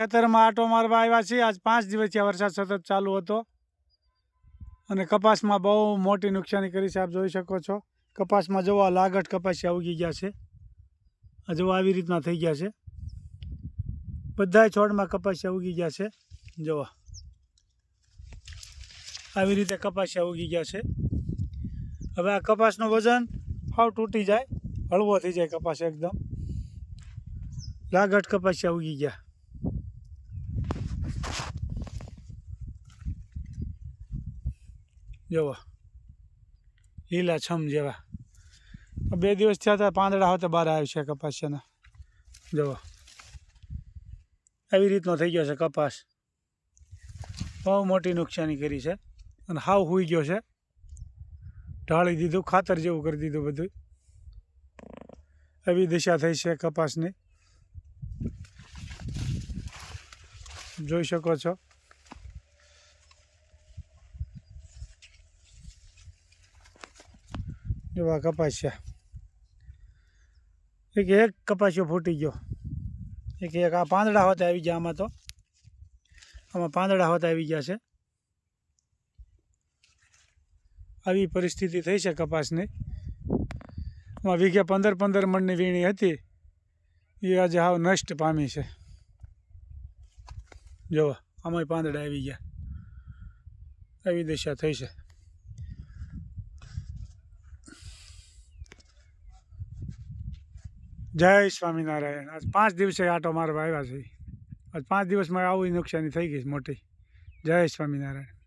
ખેતરમાં આટો મારવા આવ્યા છીએ. આજ પાંચ દિવસથી વરસાદ સતત ચાલુ હતો. અને કપાસમાં બહુ મોટી નુકસાની કરી છે, આપ જોઈ શકો છો. કપાસમાં જુઓ લાગટ કપાસિયા ઉગી ગયા છે. જુઓ આવી રીતના થઈ ગયા છે. બધાય છોડમાં કપાસિયા ઉગી ગયા છે. જુઓ આવી રીતે કપાસિયા ઉગી ગયા છે. હવે આ કપાસનું વજન ફાવ તૂટી જાય. હળવો થઈ જાય કપાસ એકદમ. લાગટ કપાસિયા ઉગી ગયા. જુઓ લીલાછમ જેવા. બે દિવસ થયા હતા, પાંદડા હતા બહાર આવ્યું છે કપાસિયાના જોવો. આવી રીતનો થઈ ગયો છે કપાસ. બહુ મોટી નુકસાની કરી છે. અને હાવ હુઈ ગયો છે. ઢાળી દીધું, ખાતર જેવું કરી દીધું બધું એવી દિશા થઈ છે કપાસની. જોઈ શકો છો. એવા કપાસિયા એક એક કપાસિયો ફૂટી ગયો. એક એક આ પાંદડા હોતા આવી ગયા આમાં તો. આમાં પાંદડા હોતા આવી ગયા છે. આવી પરિસ્થિતિ થઈ છે કપાસની. આમાં વીઘે પંદર પંદર મણની વીણી હતી. એ આજે હાવ નષ્ટ પામી છે. જુઓ આમાંય પાંદડા આવી ગયા. આવી દશા થઈ છે. જય સ્વામિનારાયણ. આજ પાંચ દિવસે આટો મારવા આવ્યા છે. આજ પાંચ દિવસમાં આવી નુકસાની થઈ ગઈ મોટી. જય સ્વામિનારાયણ.